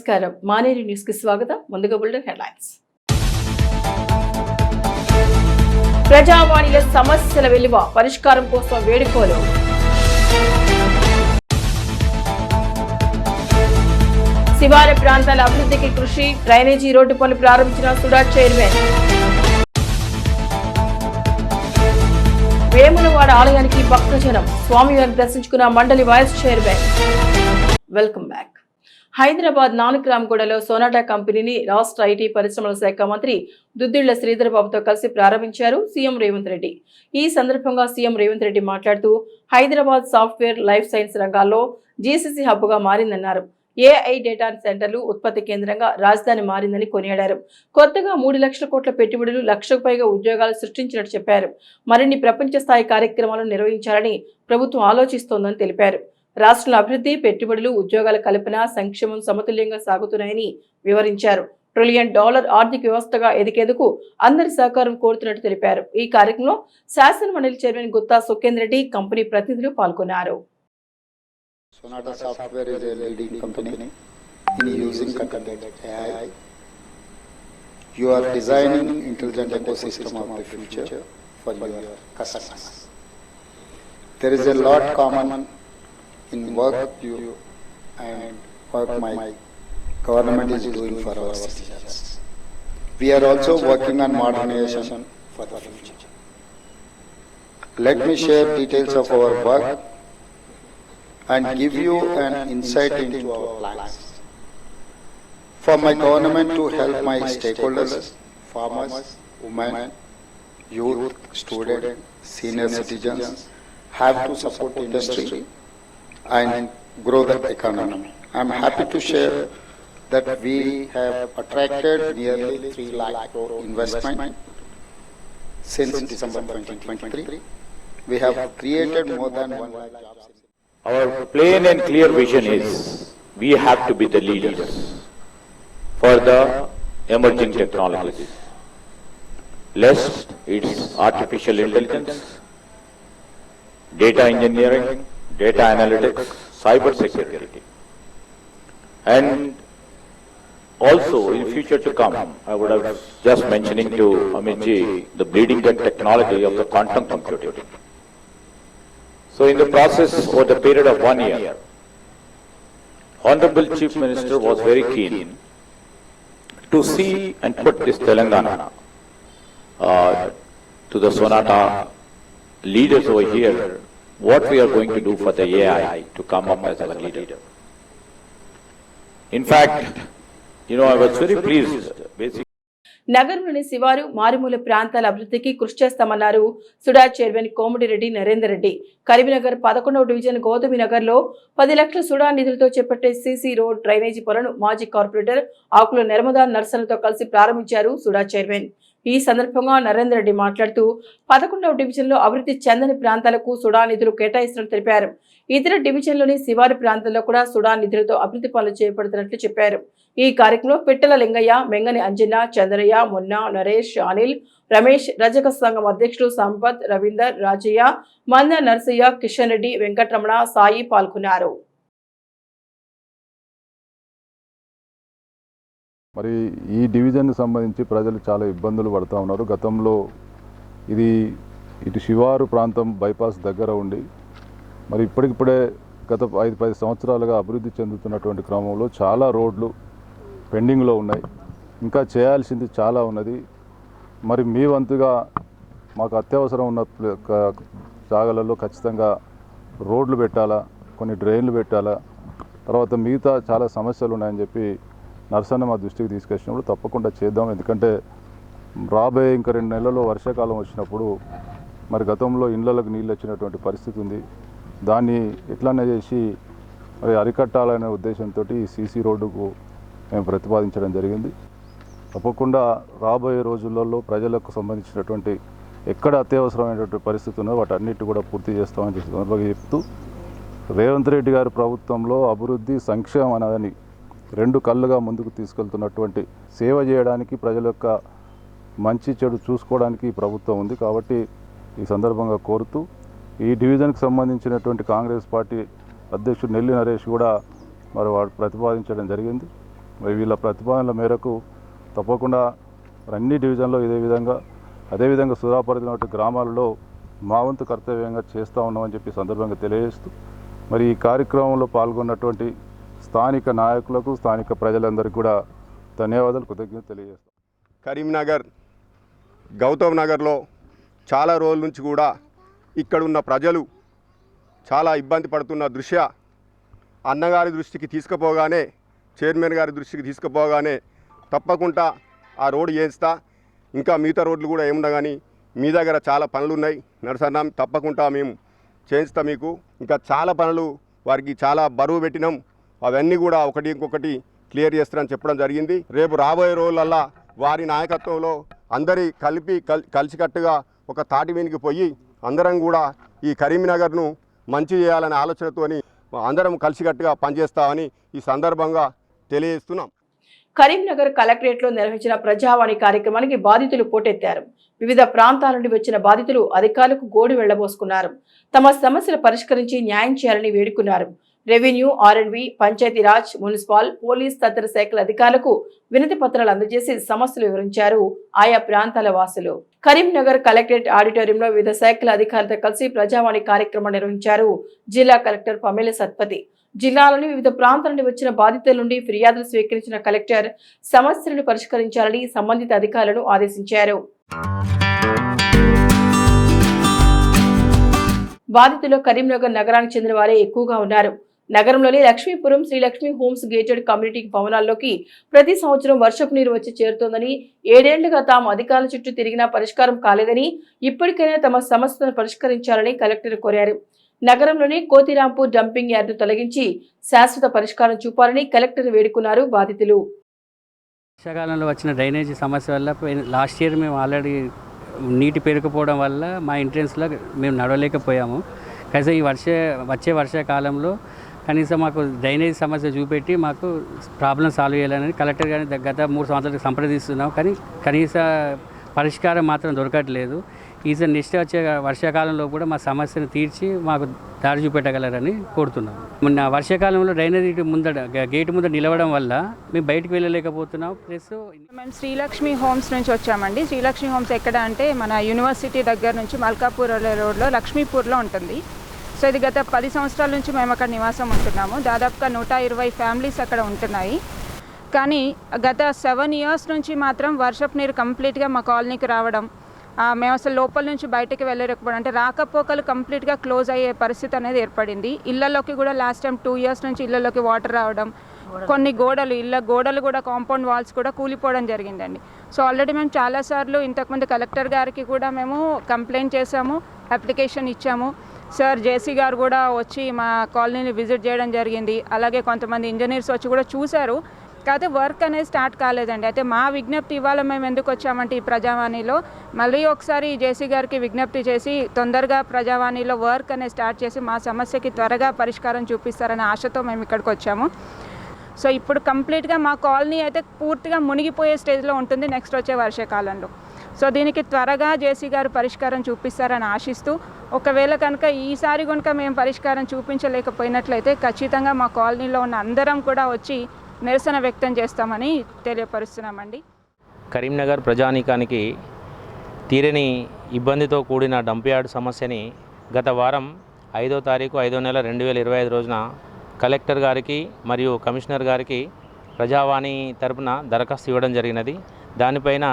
నమస్కారం. మానేరి న్యూస్కి స్వాగతం. ముందుగా బుల్డెన్ హెడ్లైన్స్. ప్రజావాణిలో సమస్యల విలువ పరిష్కారం కోసం వేడుకోలు. శివారు ప్రాంతాల అభివృద్ధికి కృషి డ్రైనేజీ రోడ్డు పనులు ప్రారంభించిన సుడా చైర్మన్. వేములవాడ ఆలయానికి భక్తజనం. స్వామివారిని దర్శించుకున్న మండలి vice chairman. Welcome back. Hyderabad నానక్రామ్గూడలో Sonata కంపెనీని రాష్ట్ర ఐటీ పరిశ్రమల శాఖ మంత్రి దుద్దిళ్ళ శ్రీధరబాబుతో కలిసి ప్రారంభించారు సీఎం రేవంత్ రెడ్డి. ఈ సందర్భంగా సీఎం రేవంత్ రెడ్డి మాట్లాడుతూ హైదరాబాద్ సాఫ్ట్వేర్ లైఫ్ సైన్స్ రంగాల్లో జీసీసీ హబ్గా మారిందన్నారు. ఏఐ డేటా సెంటర్లు ఉత్పత్తి కేంద్రంగా రాజధాని మారిందని కొనియాడారు. కొత్తగా మూడు లక్షల కోట్ల పెట్టుబడులు లక్షకు పైగా ఉద్యోగాలు సృష్టించినట్టు చెప్పారు. మరిన్ని ప్రపంచ స్థాయి కార్యక్రమాలను నిర్వహించాలని ప్రభుత్వం ఆలోచిస్తోందని తెలిపారు. రాష్ట్రంలో అభివృద్ధి పెట్టుబడులు ఉద్యోగాల కల్పన సంక్షేమం సమతుల్యంగా సాగుతున్నాయని వివరించారు ట్రిలియన్ డాలర్ ఆర్థిక వ్యవస్థగా ఎదిగేందుకు అందరి సహకారం కోరుతున్నట్టు తెలిపారు ఈ కార్యక్రమంలో శాసన మండలి చైర్మన్ గుత్తా సుఖేందర్ రెడ్డి కంపెనీ ప్రతినిధులు పాల్గొన్నారు Sonata Software is a leading company in using AI. You are designing intelligent ecosystem of the future for your customers. There is a lot common in work you and work my government is doing for our citizens. We are also working on modernization for the future. Let me share details of our work and give you an insight into our plans. For my government to help my stakeholders, farmers, women, youth, students, senior citizens, have to support industry and grow the economy. I am happy to share that we have attracted nearly 3 lakh crore investment since December 2023. We have created more than 1 lakh jobs. Our plain and clear vision is we have to be the leaders for the emerging technologies. Lest it's artificial intelligence, data engineering, data analytics, cyber security. And also in future to come, I would have just mentioning to Amit ji, the bleeding edge technology of the quantum computing. So in the process over the period of one year, Honorable Chief Minister was very keen to see and put this Telangana uh, to the Sonata leaders over here, what we are going to do for the AI to come up as our leader. In fact, you know, I was very pleased, basically. నగరంలోని శివారు మారుమూల ప్రాంతాల అభివృద్ధికి కృషి చేస్తామన్నారు SUDA chairman Komatireddy Narender Reddy Karimnagar పదకొండవ division Gautami నగర్లో పది లక్షల సుడా నిధులతో చేపట్టే సీసీ రోడ్ డ్రైనేజీ పనులను మాజీ కార్పొరేటర్ ఆకుల నర్మదా నర్సన్లతో కలిసి ప్రారంభించారు సుడా చైర్మన్ ఈ సందర్భంగా నరేందర్ రెడ్డి మాట్లాడుతూ పదకొండవ డివిజన్లో అభివృద్ధి చెందని ప్రాంతాలకు సుడా నిధులు కేటాయిస్తున్నట్లు తెలిపారు. ఇతర డివిజన్లోని శివారు ప్రాంతాల్లో కూడా సుడా నిధులతో అభివృద్ధి పనులు చేపడుతున్నట్లు చెప్పారు. ఈ కార్యక్రమంలో పిట్టల లింగయ్య మెంగని అంజన చంద్రయ్య మొన్న నరేష్ అనిల్ రమేష్ రజక సంఘం అధ్యక్షుడు సంపత్ రవీందర్ రాజయ్య మంద నరసయ్య కిషన్ రెడ్డి వెంకటరమణ సాయి పాల్గొన్నారు. మరి ఈ డివిజన్కి సంబంధించి ప్రజలు చాలా ఇబ్బందులు పడుతూ ఉన్నారు. గతంలో ఇది ఇటు శివారు ప్రాంతం బైపాస్ దగ్గర ఉండి మరి ఇప్పటికిప్పుడే గత ఐదు పది సంవత్సరాలుగా అభివృద్ధి చెందుతున్నటువంటి క్రమంలో చాలా రోడ్లు పెండింగ్లో ఉన్నాయి. ఇంకా చేయాల్సింది చాలా ఉన్నది. మరి మీ వంతుగా మాకు అత్యవసరం ఉన్న ప్లే- జాగాలలో ఖచ్చితంగా రోడ్లు పెట్టాలా కొన్ని డ్రైన్లు పెట్టాలా తర్వాత మిగతా చాలా సమస్యలు ఉన్నాయని చెప్పి నర్సన్న మా దృష్టికి తీసుకొచ్చినప్పుడు తప్పకుండా చేద్దాం. ఎందుకంటే రాబోయే ఇంకా రెండు నెలల్లో వర్షాకాలం వచ్చినప్పుడు మరి గతంలో ఇళ్ళలకు నీళ్ళు వచ్చినటువంటి పరిస్థితి ఉంది. దాన్ని ఎట్లనే చేసి మరి అరికట్టాలనే ఉద్దేశంతో ఈ సీసీ రోడ్డుకు మేము ప్రతిపాదించడం జరిగింది. తప్పకుండా రాబోయే రోజులలో ప్రజలకు సంబంధించినటువంటి ఎక్కడ అత్యవసరమైనటువంటి పరిస్థితి వాటి వాటన్నిటి కూడా పూర్తి చేస్తామని చెప్పి సందర్భంగా చెప్తూ రేవంత్ రెడ్డి గారి ప్రభుత్వంలో అభివృద్ధి సంక్షేమం అనేదని రెండు కళ్ళుగా ముందుకు తీసుకెళ్తున్నటువంటి సేవ చేయడానికి ప్రజల యొక్క మంచి చెడు చూసుకోవడానికి ఈ ప్రభుత్వం ఉంది కాబట్టి ఈ సందర్భంగా కోరుతూ ఈ డివిజన్కి సంబంధించినటువంటి కాంగ్రెస్ పార్టీ అధ్యక్షుడు నెల్లి నరేష్ కూడా మరి వాడు ప్రతిపాదించడం జరిగింది. మరి వీళ్ళ ప్రతిపాదనల మేరకు తప్పకుండా అన్ని డివిజన్లో ఇదే విధంగా అదేవిధంగా సుధాపరిధిలో గ్రామాలలో మా వంతు కర్తవ్యంగా చేస్తూ ఉన్నామని చెప్పి సందర్భంగా తెలియజేస్తూ మరి ఈ కార్యక్రమంలో పాల్గొన్నటువంటి స్థానిక నాయకులకు స్థానిక ప్రజలందరికీ కూడా ధన్యవాదాలు కృతజ్ఞతలు తెలియజేస్తాం. కరీంనగర్ గౌతమ్ నగర్లో చాలా రోజుల నుంచి కూడా ఇక్కడున్న ప్రజలు చాలా ఇబ్బంది పడుతున్న దృశ్య అన్నగారి దృష్టికి తీసుకుపోగానే చైర్మన్ గారి దృష్టికి తీసుకుపోగానే తప్పకుండా ఆ రోడ్డు చేయిస్తా ఇంకా మిగతా రోడ్లు కూడా ఏమున్నా కానీ మీ దగ్గర చాలా పనులు ఉన్నాయి. నరసన్నా తప్పకుండా మేము చేయిస్తాం మీకు. ఇంకా చాలా పనులు వారికి చాలా బరువు పెట్టినాం. అవన్నీ కూడా ఒకటి ఇంకొకటి క్లియర్ చేస్తారని చెప్పడం జరిగింది. రేపు రాబోయే రోజులల్లా వారి నాయకత్వంలో అందరి కలిపి కల్ కలిసికట్టుగా ఒక తాటి మీనికి పోయి అందరం కూడా ఈ కరీంనగర్ను మంచి చేయాలనే ఆలోచనతోని అందరం కలిసికట్టుగా పనిచేస్తామని ఈ సందర్భంగా తెలియజేస్తున్నాం. కరీంనగర్ కలెక్టరేట్లో నిర్వహించిన ప్రజావాణి కార్యక్రమానికి బాధితులు పోటెత్తారు. వివిధ ప్రాంతాల నుండి వచ్చిన బాధితులు అధికారులకు గోడు వెళ్ళబోసుకున్నారు. తమ సమస్యలు పరిష్కరించి న్యాయం చేయాలని వేడుకున్నారు. రెవెన్యూ ఆర్ఎండ్బి పంచాయతీరాజ్ మున్సిపల్ పోలీస్ తదితర శాఖల అధికారులకు వినతి పత్రాలు అందజేసి సమస్యలు వివరించారు ఆయా ప్రాంతాల వాసులు. కరీంనగర్ కలెక్టరేట్ ఆడిటోరియంలో వివిధ శాఖల అధికారులతో కలిసి ప్రజావాణి కార్యక్రమం నిర్వహించారు జిల్లా కలెక్టర్ పమేల సత్పతి. జిల్లాలోని వివిధ ప్రాంతాల నుండి వచ్చిన బాధితుల నుండి ఫిర్యాదులు స్వీకరించిన కలెక్టర్ సమస్యలను పరిష్కరించాలని సంబంధిత అధికారులను ఆదేశించారు. బాధితులు కరీంనగర్ నగరానికి చెందిన వారే ఎక్కువగా ఉన్నారు. నగరంలోని Lakshmipuram Srilakshmi homes gated community భవనాల్లోకి ప్రతి సంవత్సరం వర్షపు నీరు వచ్చి చేరుతోందని ఏడేళ్ళుగా తాము అధికారుల చుట్టూ తిరిగినా పరిష్కారం కాలేదని ఇప్పటికైనా తమ సమస్యను పరిష్కరించాలని కలెక్టర్ కోరారు. నగరంలోని కోతిరాంపూర్ డంపింగ్ యార్డును తొలగించి శాశ్వత పరిష్కారం చూపాలని కలెక్టర్ వేడుకున్నారు బాధితులు. వర్షాకాలంలో వచ్చిన డ్రైనేజీ సమస్య వల్ల పోయిన- లాస్ట్ ఇయర్ మేము ఆల్రెడీ నీటి పేరుకుపోవడం వల్ల మా ఎంట్రెన్స్లో మేము నడవలేకపోయాము. కనీసం ఈ వర్ష వచ్చే వర్షాకాలంలో కనీసం మాకు డ్రైనేజ్ సమస్య చూపెట్టి మాకు ప్రాబ్లం సాల్వ్ చేయాలని కలెక్టర్ గారిని గత మూడు సంవత్సరాలకు సంప్రదిస్తున్నాం. కానీ కనీస పరిష్కారం మాత్రం దొరకట్లేదు. ఈసారి నెక్స్ట్ వచ్చే వర్షాకాలంలో కూడా మా సమస్యను తీర్చి మాకు దారి చూపెట్టగలరని కోరుతున్నాం. మొన్న వర్షాకాలంలో డ్రైనేజ్ ఇటు ముందట గ- గేటు ముందర నిలవడం వల్ల మేము బయటకు వెళ్ళలేకపోతున్నాం. ప్లస్ మేము శ్రీలక్ష్మి హోమ్స్ నుంచి వచ్చామండి. శ్రీలక్ష్మి హోమ్స్ ఎక్కడ అంటే మన యూనివర్సిటీ దగ్గర నుంచి మల్కాపూర్ రోడ్లో లక్ష్మీపూర్లో ఉంటుంది. సో ఇది గత పది సంవత్సరాల నుంచి మేము అక్కడ నివాసం ఉంటున్నాము. దాదాపుగా నూట ఇరవై ఫ్యామిలీస్ అక్కడ ఉంటున్నాయి. కానీ గత సెవెన్ ఇయర్స్ నుంచి మాత్రం వర్షపు నీరు కంప్లీట్గా మా కాలనీకి రావడం మేము అసలు లోపల నుంచి బయటకు వెళ్ళలేకపోవడం అంటే రాకపోకలు కంప్లీట్గా క్లోజ్ అయ్యే పరిస్థితి అనేది ఏర్పడింది. ఇళ్ళలోకి కూడా లాస్ట్ టైం టూ ఇయర్స్ నుంచి ఇళ్ళలోకి వాటర్ రావడం కొన్ని గోడలు ఇళ్ళ గోడలు కూడా కాంపౌండ్ వాల్స్ కూడా కూలిపోవడం జరిగిందండి. సో ఆల్రెడీ మేము చాలాసార్లు ఇంతకుముందు కలెక్టర్ గారికి కూడా మేము కంప్లైంట్ చేసాము అప్లికేషన్ ఇచ్చాము. సార్ జేసీ గారు కూడా వచ్చి మా కాలనీని విజిట్ చేయడం జరిగింది. అలాగే కొంతమంది ఇంజనీర్స్ వచ్చి కూడా చూశారు. కాకపోతే వర్క్ అనేది స్టార్ట్ కాలేదండి. అయితే మా విజ్ఞప్తి ఇవాళ మేము ఎందుకు వచ్చామంటే ఈ ప్రజావాణిలో మళ్ళీ ఒకసారి జేసీ గారికి విజ్ఞప్తి చేసి తొందరగా ప్రజావాణిలో వర్క్ అనేది స్టార్ట్ చేసి మా సమస్యకి త్వరగా పరిష్కారం చూపిస్తారనే ఆశతో మేము ఇక్కడికి వచ్చాము. సో ఇప్పుడు కంప్లీట్గా మా కాలనీ అయితే పూర్తిగా మునిగిపోయే స్టేజ్లో ఉంటుంది నెక్స్ట్ వచ్చే వర్షాకాలంలో. సో దీనికి త్వరగా జేసీ గారు పరిష్కారం చూపిస్తారని ఆశిస్తూ ఒకవేళ కనుక ఈసారి కనుక మేము పరిష్కారం చూపించలేకపోయినట్లయితే ఖచ్చితంగా మా కాలనీలో ఉన్న అందరం కూడా వచ్చి నిరసన వ్యక్తం చేస్తామని తెలియపరుస్తున్నామండి. కరీంనగర్ ప్రజానీకానికి తీరని ఇబ్బందితో కూడిన డంప్యార్డ్ సమస్యని గత వారం ఐదో తారీఖు ఐదో నెల రెండు వేల ఇరవై ఐదు రోజున కలెక్టర్ గారికి మరియు కమిషనర్ గారికి ప్రజావాణి తరపున దరఖాస్తు ఇవ్వడం జరిగినది. దానిపైన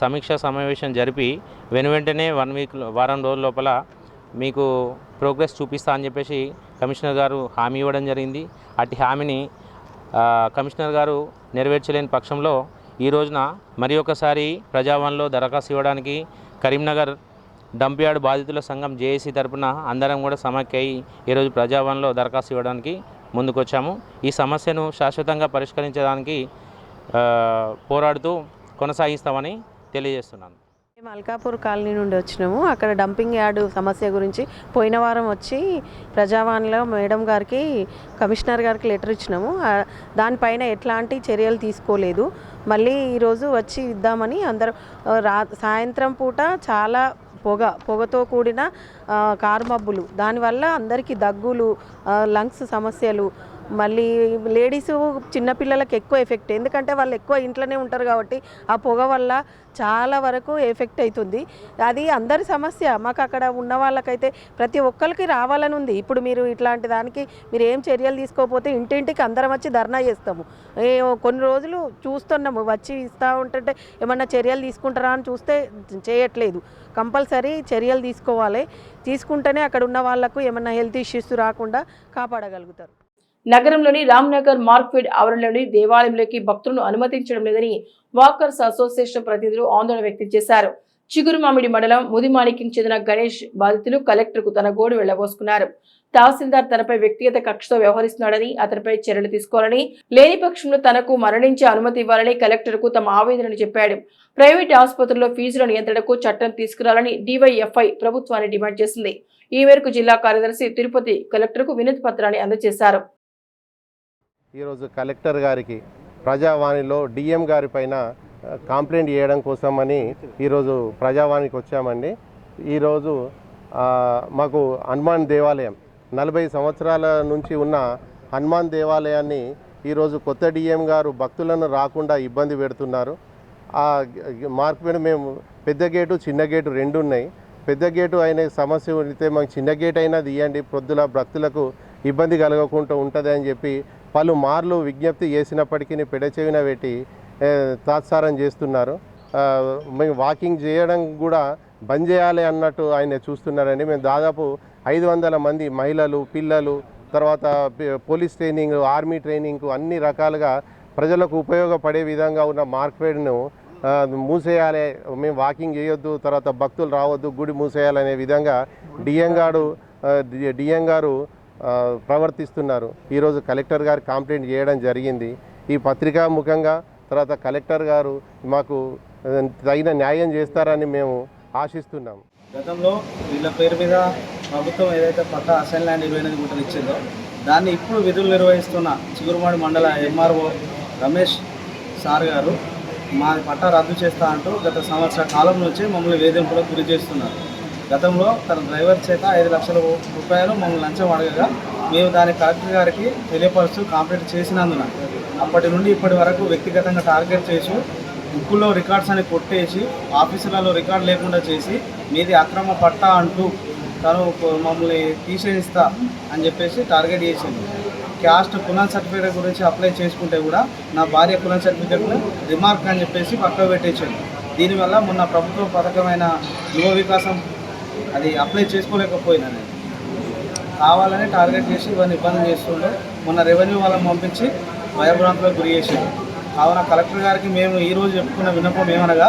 సమీక్ష సమావేశం జరిపి వెనువెంటనే వన్ వీక్ వారం రోజుల లోపల మీకు ప్రోగ్రెస్ చూపిస్తా అని చెప్పేసి కమిషనర్ గారు హామీ ఇవ్వడం జరిగింది. అట్టి హామీని కమిషనర్ గారు నెరవేర్చలేని పక్షంలో ఈ రోజున మరి ఒకసారి ప్రజావాణిలో దరఖాస్తు ఇవ్వడానికి కరీంనగర్ డంప్యార్డ్ బాధితుల సంఘం జేఏసీ తరపున అందరం కూడా సమాఖ్య అయి ఈరోజు ప్రజావాణిలో దరఖాస్తు ఇవ్వడానికి ముందుకొచ్చాము. ఈ సమస్యను శాశ్వతంగా పరిష్కరించడానికి పోరాడుతూ కొనసాగిస్తామని తెలియజేస్తున్నాను. మల్కాపూర్ కాలనీ నుండి వచ్చినాము. అక్కడ డంపింగ్ యార్డ్ సమస్య గురించి పోయిన వారం వచ్చి ప్రజావాణిలో మేడం గారికి కమిషనర్ గారికి లెటర్ ఇచ్చినాము. దానిపైన ఎట్లాంటి చర్యలు తీసుకోలేదు. మళ్ళీ ఈరోజు వచ్చి ఇద్దామని అందరూ రా సాయంత్రం పూట చాలా పొగ పొగతో కూడిన కారు మబ్బులు. దానివల్ల అందరికీ దగ్గులు లంగ్స్ సమస్యలు మళ్ళీ లేడీస్ చిన్నపిల్లలకు ఎక్కువ ఎఫెక్ట్. ఎందుకంటే వాళ్ళు ఎక్కువ ఇంట్లోనే ఉంటారు కాబట్టి ఆ పొగ వల్ల చాలా వరకు ఎఫెక్ట్ అవుతుంది. అది అందరి సమస్య. మాకు అక్కడ ఉన్న వాళ్ళకైతే ప్రతి ఒక్కరికి రావాలని ఉంది. ఇప్పుడు మీరు ఇట్లాంటి దానికి మీరు ఏం చర్యలు తీసుకోకపోతే ఇంటింటికి అందరం వచ్చి ధర్నా చేస్తాము. కొన్ని రోజులు చూస్తున్నాము. వచ్చి ఇస్తూ ఉంటుంటే ఏమన్నా చర్యలు తీసుకుంటారా అని చూస్తే చేయట్లేదు. కంపల్సరీ చర్యలు తీసుకోవాలి. తీసుకుంటేనే అక్కడ ఉన్న వాళ్ళకు ఏమన్నా హెల్త్ ఇష్యూస్ రాకుండా కాపాడగలుగుతారు. నగరంలోని రామ్నగర్ మార్క్ఫెడ్ ఆవరణలోని దేవాలయంలోకి భక్తులను అనుమతించడం లేదని వాకర్స్ అసోసియేషన్ ప్రతినిధులు ఆందోళన వ్యక్తం చేశారు. చిగురుమామిడి మండలం ముదిమాణిక్యం చెందిన గణేష్ బాధితులు కలెక్టర్కు తన గోడు వెళ్ళబోసుకున్నారు తహసీల్దార్ తనపై వ్యక్తిగత కక్షతో వ్యవహరిస్తున్నాడని అతనిపై చర్యలు తీసుకోవాలని లేని పక్షంలో తనకు మరణించే అనుమతి ఇవ్వాలని కలెక్టర్కు తమ ఆవేదనను చెప్పాడు. ప్రైవేట్ ఆసుపత్రుల్లో ఫీజుల నియంత్రణకు చట్టం తీసుకురావాలని డివైఎఫ్ఐ ప్రభుత్వాన్ని డిమాండ్ చేసింది. ఈ మేరకు జిల్లా కార్యదర్శి తిరుపతి కలెక్టర్కు వినతి పత్రాన్ని అందజేశారు. ఈరోజు కలెక్టర్ గారికి ప్రజావాణిలో డిఎం గారి పైన కంప్లైంట్ చేయడం కోసమని ఈరోజు ప్రజావాణికి వచ్చామండి. ఈరోజు మాకు హనుమాన్ దేవాలయం నలభై సంవత్సరాల నుంచి ఉన్న హనుమాన్ దేవాలయాన్ని ఈరోజు కొత్త డిఎం గారు భక్తులను రాకుండా ఇబ్బంది పెడుతున్నారు. ఆ మార్పు మీద మేము పెద్ద గేటు చిన్న గేటు రెండు ఉన్నాయి. పెద్ద గేటు అయిన సమస్య ఉంటే మాకు చిన్న గేట్ అయినా తీయండి. పొద్దుల భక్తులకు ఇబ్బంది కలగకుండా ఉంటుంది అని చెప్పి పలు మార్లు విజ్ఞప్తి చేసినప్పటికీ పెడచెవిన పెట్టి తాత్సారం చేస్తున్నారు. మేము వాకింగ్ చేయడం కూడా బంద్ చేయాలి అన్నట్టు ఆయన చూస్తున్నారండి. మేము దాదాపు ఐదు వందల మంది మహిళలు పిల్లలు తర్వాత పోలీస్ ట్రైనింగ్ ఆర్మీ ట్రైనింగ్ అన్ని రకాలుగా ప్రజలకు ఉపయోగపడే విధంగా ఉన్న మార్క్ఫెడ్ను మూసేయాలి. మేము వాకింగ్ చేయొద్దు తర్వాత భక్తులు రావద్దు గుడి మూసేయాలనే విధంగా డిఎం గారు డిఎం గారు ప్రవర్తిస్తున్నారు. ఈరోజు కలెక్టర్ గారు కంప్లైంట్ చేయడం జరిగింది. ఈ పత్రికా ముఖంగా తర్వాత కలెక్టర్ గారు మాకు తగిన న్యాయం చేస్తారని మేము ఆశిస్తున్నాం. గతంలో వీళ్ళ పేరు మీద ప్రభుత్వం ఏదైతే పట్టా అసైన్ ల్యాండ్ ఇరవై ఎనిమిది గుంటలు ఇచ్చిందో దాన్ని ఇప్పుడు విధులు నిర్వహిస్తున్న చిగురుమాడి మండల ఎంఆర్ఓ రమేష్ సార్ గారు మా పట్టా రద్దు చేస్తా అంటూ గత సంవత్సర కాలం నుంచి మమ్మల్ని వేధింపులకు గురి చేస్తున్నారు. గతంలో తన డ్రైవర్ చేత ఐదు లక్షల రూపాయలు మమ్మల్ని లంచం అడగగా మేము దాని కలెక్టర్ గారికి తెలియపరుస్తూ కంప్లైంట్ చేసినందున అప్పటి నుండి ఇప్పటి వరకు వ్యక్తిగతంగా టార్గెట్ చేసి బుక్కులో రికార్డ్స్ అని కొట్టేసి ఆఫీసులలో రికార్డు లేకుండా చేసి మీది అక్రమ పట్టా అంటూ తను మమ్మల్ని తీసేస్తా అని చెప్పేసి టార్గెట్ చేసింది. క్యాస్ట్ కులం సర్టిఫికేట్ గురించి అప్లై చేసుకుంటే కూడా నా భార్య కులం సర్టిఫికేట్ను రిమార్క్ అని చెప్పేసి పక్కకు పెట్టేసింది. దీనివల్ల మొన్న ప్రభుత్వ పథకమైన యువ వికాసం అది అప్లై చేసుకోలేకపోయినా నేను. కావాలని టార్గెట్ చేసి ఇవన్నీ ఇబ్బంది చేస్తుండే. మొన్న రెవెన్యూ వాళ్ళని పంపించి భయభ్రాంతులకు గురి చేసింది కావున కలెక్టర్ గారికి మేము ఈరోజు చెప్పుకున్న విన్నపం ఏమనగా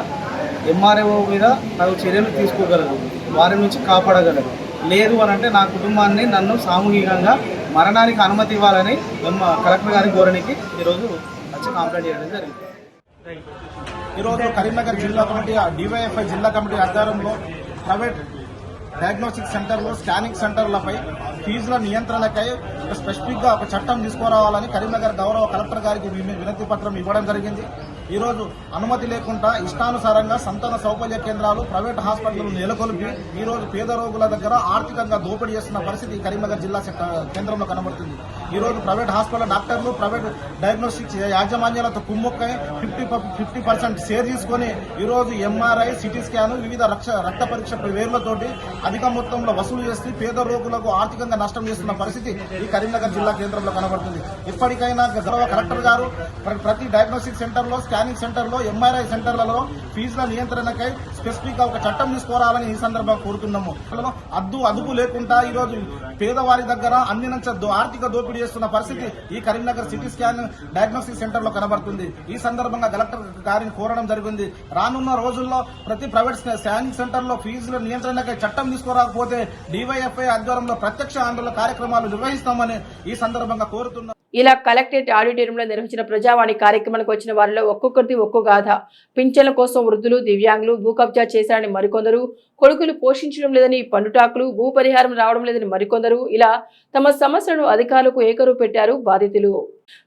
ఎంఆర్ఓ మీద నాకు చర్యలు తీసుకోగలరు వారి నుంచి కాపాడగలరు. లేదు అని అంటే నా కుటుంబాన్ని నన్ను సామూహికంగా మరణానికి అనుమతి ఇవ్వాలని కలెక్టర్ గారి ధోరణికి ఈరోజు వచ్చి కంప్లైంట్ చేయడం జరిగింది. ఈరోజు కరీంనగర్ జిల్లా కమిటీ డివైఎఫ్ఐ జిల్లా కమిటీ ఆధ్వర్యంలో ప్రైవేట్ డయాగ్నోస్టిక్ సెంటర్లు స్కానింగ్ సెంటర్లపై ఫీజుల నియంత్రణకై ఒక స్పెసిఫిక్గా ఒక చట్టం తీసుకురావాలని కరీంనగర్ గౌరవ కలెక్టర్ గారికి వినతి పత్రం ఇవ్వడం జరిగింది. ఈ రోజు అనుమతి లేకుండా ఇష్టానుసారంగా సంతాన సౌకర్య కేంద్రాలు ప్రైవేట్ హాస్పిటల్ నెలకొల్పి ఈ రోజు పేద రోగుల దగ్గర ఆర్థికంగా దోపిడీ చేస్తున్న పరిస్థితి కరీంనగర్ జిల్లా కేంద్రంలో కనబడుతుంది. ఈరోజు ప్రైవేట్ హాస్పిటల్ డాక్టర్లు ప్రైవేట్ డయాగ్నోస్టిక్స్ యాజమాన్యాలతో కుమ్ముక్కై ఫిఫ్టీ ఫిఫ్టీ పర్సెంట్ షేర్ తీసుకొని ఈరోజు ఎంఆర్ఐ సిటీ స్కాన్ వివిధ రక్ష రక్త పరీక్ష పేర్లతోటి అధిక మొత్తంలో వసూలు చేసి పేద రోగులకు ఆర్థికంగా నష్టం చేస్తున్న పరిస్థితి ఈ కరీంనగర్ జిల్లా కేంద్రంలో కనబడుతుంది. ఇప్పటికైనా గౌరవ కలెక్టర్ గారు ప్రతి డయాగ్నోస్టిక్ సెంటర్లో స్కానింగ్ సెంటర్లో ఎంఆర్ఐ సెంటర్లలో ఫీజుల నియంత్రణకై స్పెసిఫిక్గా ఒక చట్టం తీసుకురావాలని ఈ సందర్భంగా కోరుతున్నాము. అద్దు అదుపు లేకుండా ఈరోజు పేదవారి దగ్గర అన్ని దో- ఆర్థిక దోపిడీ చేస్తున్న పరిస్థితి ఈ కరీంనగర్ సిటీ స్కాన్ డయాగ్నోస్టిక్ సెంటర్లో కనబడుతుంది. ఈ సందర్భంగా కలెక్టర్ గారిని కోరడం జరిగింది. రానున్న రోజుల్లో ప్రతి ప్రైవేట్ స్కానింగ్ సెంటర్లో ఫీజుల నియంత్రణకై చట్టం తీసుకురాకపోతే డివైఎఫ్ఐ ఆధ్వర్యంలో ప్రత్యక్ష ఆందోళన కార్యక్రమాలు నిర్వహిస్తామని ఈ సందర్భంగా కోరుతున్నారు ఇలా కలెక్టరేట్ ఆడిటోరియంలో నిర్వహించిన ప్రజావాణి కార్యక్రమానికి వచ్చిన వారిలో ఒక్కొక్కరిది ఒక్కో గాథ. పింఛన్ల కోసం వృద్ధులు దివ్యాంగులు భూ కబ్జా చేశారని మరికొందరు కొడుకులు పోషించడం లేదని పండుటాకులు భూ పరిహారం రావడం లేదని మరికొందరు. ఇలా తమ సమస్యలను అధికారులకు ఏకరువు పెట్టారు బాధితులు.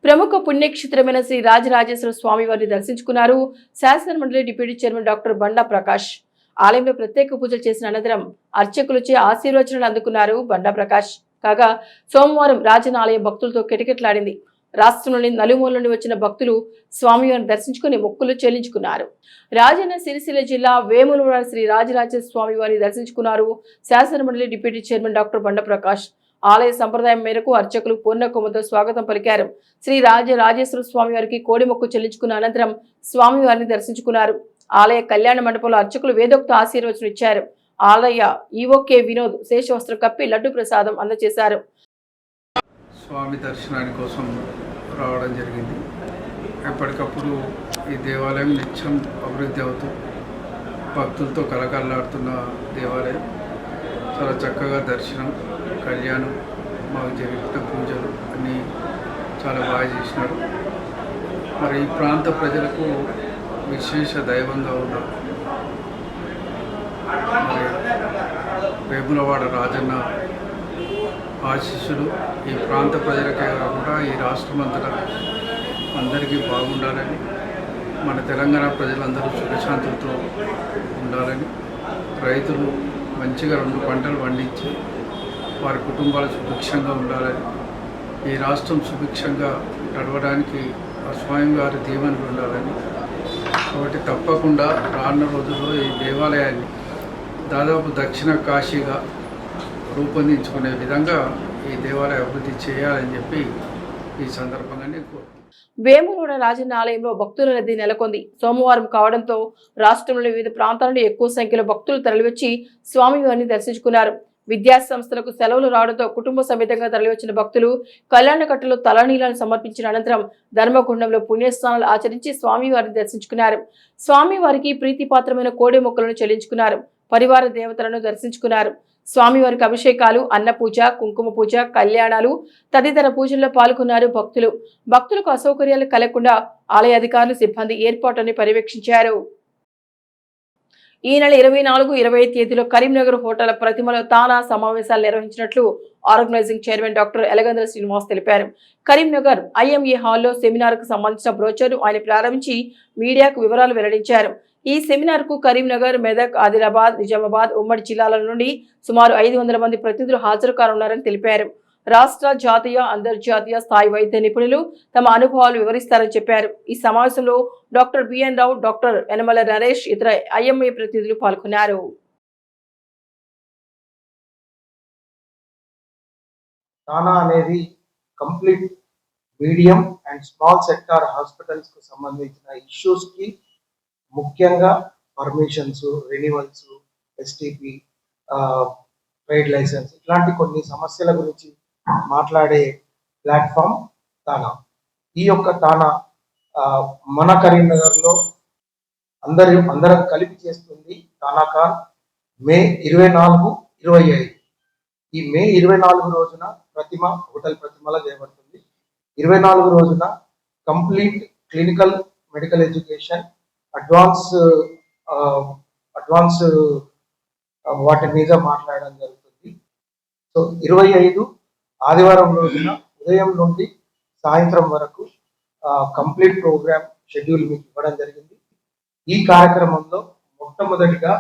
ప్రముఖ పుణ్యక్షేత్రమైన శ్రీ రాజరాజేశ్వర స్వామి వారిని దర్శించుకున్నారు శాసన మండలి deputy chairman doctor Banda Prakash. ఆలయంలో ప్రత్యేక పూజలు చేసిన అనంతరం అర్చకులచే ఆశీర్వచనాలు అందుకున్నారు బండా ప్రకాష్. కాగా సోమవారం రాజనాలయ భక్తులతో కిటకిటలాడింది. రాష్ట్రంలోని నలుమూల నుండి వచ్చిన భక్తులు స్వామివారిని దర్శించుకుని మొక్కులు చెల్లించుకున్నారు. రాజన్న సిరిసిల్ల జిల్లా వేములవాడ శ్రీ రాజరాజేశ్వర స్వామి వారిని దర్శించుకున్నారు శాసనమండలి డిప్యూటీ చైర్మన్ డాక్టర్ బండప్రకాష్ ఆలయ సంప్రదాయం మేరకు అర్చకులు పూర్ణ స్వాగతం పలికారు. శ్రీ రాజ రాజేశ్వర స్వామి వారికి కోడి మొక్కు చెల్లించుకున్న అనంతరం స్వామివారిని దర్శించుకున్నారు. ఆలయ కళ్యాణ మండపంలో అర్చకులు వేదోక్త ఆశీర్వచనం ఇచ్చారు ఆలయ ఈఓకే వినోద్ శేషవస్త్రం కప్పి లడ్డు ప్రసాదం అందజేశారు. స్వామి దర్శనాని కోసం రావడం జరిగింది. ఎప్పటికప్పుడు ఈ దేవాలయం నిత్యం అభివృద్ధి అవుతూ భక్తులతో కలకల్లాడుతున్న దేవాలయం. చాలా చక్కగా దర్శనం కళ్యాణం మాకు జరిగిన పూజలు అన్నీ చాలా బాగా చేసినారు. మరి ఈ ప్రాంత ప్రజలకు విశేష దైవంగా ఉన్న వేములవాడ రాజన్న ఆశీస్సులు ఈ ప్రాంత ప్రజలకే కాకుండా ఈ రాష్ట్రం అందరికీ బాగుండాలని మన తెలంగాణ ప్రజలందరూ సుఖశాంతులతో ఉండాలని రైతులు మంచిగా రెండు పంటలు పండించి వారి కుటుంబాలు సుభిక్షంగా ఉండాలని ఈ రాష్ట్రం సుభిక్షంగా నడవడానికి ఆ స్వామి దీవెనలు ఉండాలని. కాబట్టి తప్పకుండా రానున్న రోజుల్లో ఈ దేవాలయాన్ని దాదాపు దక్షిణ కాశీగా రూపొందించుకునే విధంగా ఈ దేవాలయ అభివృద్ధి చేయాలని చెప్పి ఈ సందర్భంగా నేను రాజన్న ఆలయంలో భక్తుల రద్దీ నెలకొంది. సోమవారం కావడంతో రాష్ట్రంలో వివిధ ప్రాంతాల నుండి ఎక్కువ సంఖ్యలో భక్తులు తరలివచ్చి స్వామివారిని దర్శించుకున్నారు. విద్యా సంస్థలకు సెలవులు రావడంతో కుటుంబ సమేతంగా తరలివచ్చిన భక్తులు కళ్యాణకట్టలో తలనీలను సమర్పించిన అనంతరం ధర్మగుండంలో పుణ్యస్నానాలు ఆచరించి స్వామివారిని దర్శించుకున్నారు. స్వామివారికి ప్రీతిపాత్రమైన కోడి మొక్కలను చెల్లించుకున్నారు. పరివార దేవతలను దర్శించుకున్నారు. స్వామివారికి అభిషేకాలు అన్నపూజ కుంకుమ పూజ కళ్యాణాలు తదితర పూజల్లో పాల్గొన్నారు భక్తులు. భక్తులకు అసౌకర్యాలు కలగకుండా ఆలయ అధికారులు సిబ్బంది ఏర్పాటుని పర్యవేక్షించారు. ఈ నెల ఇరవై నాలుగు ఇరవై తేదీలో కరీంనగర్ హోటల్ ప్రతిమలో తానా సమావేశాలు నిర్వహించినట్లు organising chairman doctor Elagandra Srinivas తెలిపారు. కరీంనగర్ ఐఎంఏ హాల్లో సెమినార్కు సంబంధించిన బ్రోచర్ ఆయన ప్రారంభించి మీడియాకు వివరాలు వెల్లడించారు. ఈ సెమినార్కు కరీంనగర్ మెదక్ ఆదిలాబాద్ నిజామాబాద్ ఉమ్మడి జిల్లాల నుండి సుమారు ఐదు వందల మంది ప్రతినిధులు హాజరు కానున్నారని తెలిపారు. రాష్ట్ర జాతీయ అంతర్జాతీయ స్థాయి వైద్య నిపుణులు తమ అనుభవాలు వివరిస్తారని చెప్పారు. ఈ సమావేశంలో doctor B N Rao doctor Yanamala Naresh ఇతర ఐఎంఏ ప్రతినిధులు పాల్గొన్నారు. అనేది complete medium and small sector హాస్పిటల్స్కు సంబంధించిన ఇష్యూస్కి ముఖ్యంగా permissions renewals STP trade licence ఇట్లాంటి కొన్ని సమస్యల గురించి మాట్లాడే ప్లాట్ఫామ్ తానా ఈ యొక్క తానా మన కరీంనగర్లో అందరి అందరం కలిపి చేస్తుంది తానాకాన్ మే ఇరవై నాలుగు ఇరవై ఐదు. ఈ మే ఇరవై నాలుగు రోజున ప్రతిమ హోటల్ ప్రతిమల చేయబడుతుంది ఇరవై నాలుగు రోజున complete clinical medical education advance advance వాటి మీద మాట్లాడడం జరుగుతుంది. సో ఇరవై ఐదు ఆదివారం రోజున ఉదయం నుండి సాయంత్రం వరకు కంప్లీట్ ప్రోగ్రామ్ షెడ్యూల్ మీకు ఇవ్వడం జరిగింది. ఈ కార్యక్రమంలో మొట్టమొదటిగా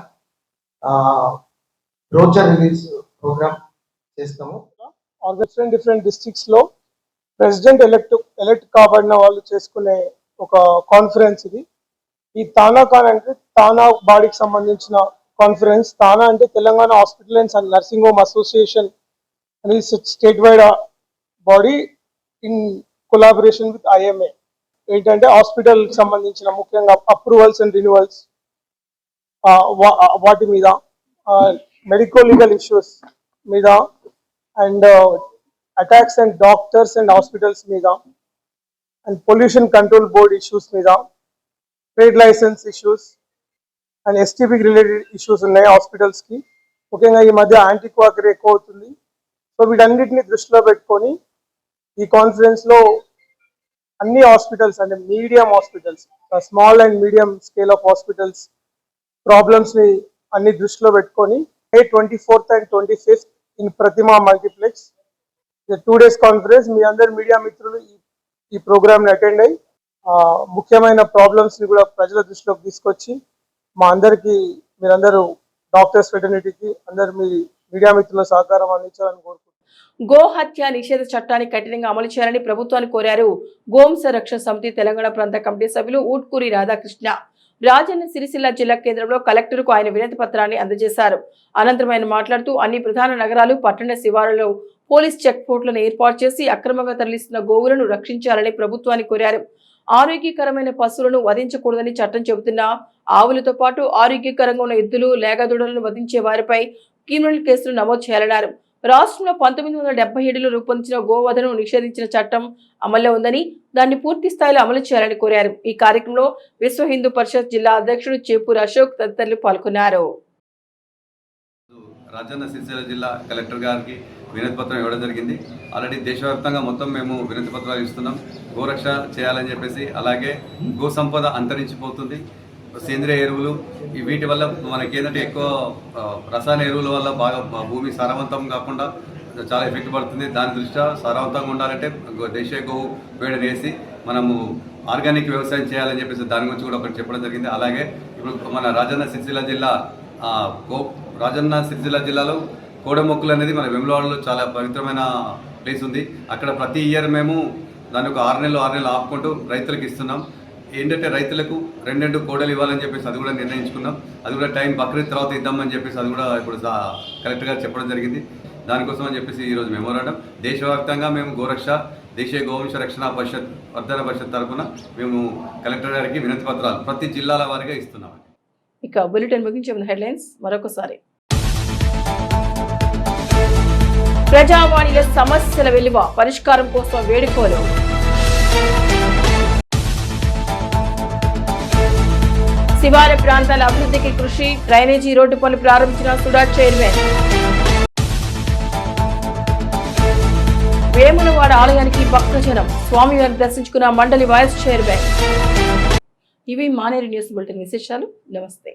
బ్రోచర్ రిలీజ్ ప్రోగ్రామ్ చేస్తాము. డిఫరెంట్ డిఫరెంట్ డిస్ట్రిక్ట్స్లో ప్రెసిడెంట్ ఎలక్ట్ ఎలక్ట్ కాబడిన వాళ్ళు చేసుకునే ఒక కాన్ఫరెన్స్ ఇది. ఈ తానా కాన్ అంటే తానా బాడీకి సంబంధించిన కాన్ఫరెన్స్ తానా అంటే Telangana hospital and nursing home association అనేది state wide body in collaboration with IMA ఏంటంటే హాస్పిటల్ సంబంధించిన ముఖ్యంగా అప్రూవల్స్ అండ్ రిన్యూవల్స్ వాటి మీద మెడికో లీగల్ ఇష్యూస్ మీద and attacks and doctors and hospitals మీద and pollution control board issues మీద trade licence issues and ఎస్టీపీకి రిలేటెడ్ ఇష్యూస్ ఉన్నాయి హాస్పిటల్స్కి ముఖ్యంగా ఈ మధ్య యాంటీ క్వాకర్ ఎక్కువ అవుతుంది సో వీటన్నిటిని దృష్టిలో పెట్టుకొని ఈ కాన్ఫరెన్స్లో అన్ని హాస్పిటల్స్ అంటే medium hospitals small and medium scale of hospitals ప్రాబ్లమ్స్ని అన్ని దృష్టిలో పెట్టుకొని May twenty fourth and twenty fifth in Pratima multiplex two days conference మీ అందరు మీడియా మిత్రులు ఈ ఈ ప్రోగ్రామ్ని అటెండ్ అయ్యి ఆ, ముఖ్యమైన ప్రాబ్లమ్స్ని కూడా ప్రజల దృష్టిలోకి తీసుకొచ్చి మా అందరికీ మీరందరూ డాక్టర్స్ ఫెటర్నిటీకి అందరు మీ మీడియా మిత్రుల సహకారం అందించాలని కోరుకుంటున్నాను. గోహత్య నిషేధ చట్టాన్ని కఠినంగా అమలు చేయాలని ప్రభుత్వాన్ని కోరారు గోంస రక్షణ సమితి తెలంగాణ ప్రాంత కమిటీ సభ్యులు ఊట్కూరి రాధాకృష్ణ. రాజన్న సిరిసిల్ల జిల్లా కేంద్రంలో కలెక్టర్కు ఆయన వినతి పత్రాన్ని అందజేశారు. అనంతరం ఆయన మాట్లాడుతూ అన్ని ప్రధాన నగరాలు పట్టణ శివారులో పోలీస్ చెక్ పోస్టులను ఏర్పాటు చేసి అక్రమంగా తరలిస్తున్న గోవులను రక్షించాలని ప్రభుత్వాన్ని కోరారు. ఆరోగ్యకరమైన పశువులను వధించకూడదని చట్టం చెబుతున్నా ఆవులతో పాటు ఆరోగ్యకరంగా ఉన్న ఎద్దులు లేగదూడలను వధించే వారిపై క్రిమినల్ కేసులు నమోదు చేయాలన్నారు. రాష్ట్రంలో పంతొమ్మిది వందల డెబ్బై ఏడులో రూపొందించిన గోవధను నిషేధించిన చట్టం అమల్లో ఉందని దాన్ని పూర్తి స్థాయిలో అమలు చేయాలని కోరారు. ఈ కార్యక్రమంలో విశ్వ హిందూ పరిషత్ జిల్లా అధ్యక్షుడు చేపూర్ అశోక్ తదితరులు పాల్గొన్నారు. రాజన్న సిరిసిల్ల జిల్లా కలెక్టర్ గారికి వినతి పత్రం ఇవ్వడం జరిగింది. ఆల్రెడీ దేశవ్యాప్తంగా మొత్తం మేము వినతి పత్రాలు ఇస్తున్నాం. గోరక్ష చేయాలని చెప్పేసి అలాగే గో సంపద అంతరించిపోతుంది. సేంద్రియ ఎరువులు వీటి వల్ల మనకి ఏంటంటే ఎక్కువ రసాయన ఎరువుల వల్ల బాగా భూమి సారవంతం కాకుండా చాలా ఎఫెక్ట్ పడుతుంది. దాని దృష్ట్యా సారవంతంగా ఉండాలంటే దేశీయ గోవు వేడి వేసి మనము ఆర్గానిక్ వ్యవసాయం చేయాలని చెప్పేసి దాని గురించి కూడా ఒకటి చెప్పడం జరిగింది. అలాగే ఇప్పుడు మన రాజన్న సిరిసిల్ల జిల్లా గో రాజన్న సిరిసిల్ల జిల్లాలో కోడెమొక్కులు అనేది మన వెములవాడలో చాలా పవిత్రమైన ప్లేస్ ఉంది. అక్కడ ప్రతి ఇయర్ మేము దాని ఒక ఆరు నెలలు ఆరు నెలలు ఆపుకుంటూ రైతులకు ఇస్తున్నాం. ఏంటంటే రైతులకు రెండు రెండు కోడలు ఇవ్వాలని చెప్పేసి అది కూడా నిర్ణయించుకున్నాం. అది కూడా టైం బక్రీద్ తర్వాత ఇద్దామని చెప్పేసి అది కూడా ఇప్పుడు కరెక్ట్గా కలెక్టర్ గారు చెప్పడం జరిగింది. దానికోసం అని చెప్పేసి ఈరోజు మెమోరాండం. దేశవ్యాప్తంగా మేము గోరక్ష దేశీయ గోవంశ రక్షణ పరిషత్ వర్ధన పరిషత్ తరఫున మేము కలెక్టర్ గారికి వినతి పత్రాలు ప్రతి జిల్లాల వారిగా ఇస్తున్నాం ఇక బులెటిన్ ముగించే హెడ్లైన్స్ మరొకసారి. ప్రజావాణిలో సమస్యల విలువ పరిష్కారం కోసం వేడుకోలు. శివార ప్రాంతాల అభివృద్ధికి కృషి డ్రైనేజీ రోడ్డు పనులు ప్రారంభించిన సుడా చైర్మన్. వేములవాడ ఆలయానికి భక్తజనం స్వామివారిని దర్శించుకున్న మండలి వైస్ చైర్మన్. ఇవి మానేరు న్యూస్ బులెటిన్ విశేషాలు. నమస్తే.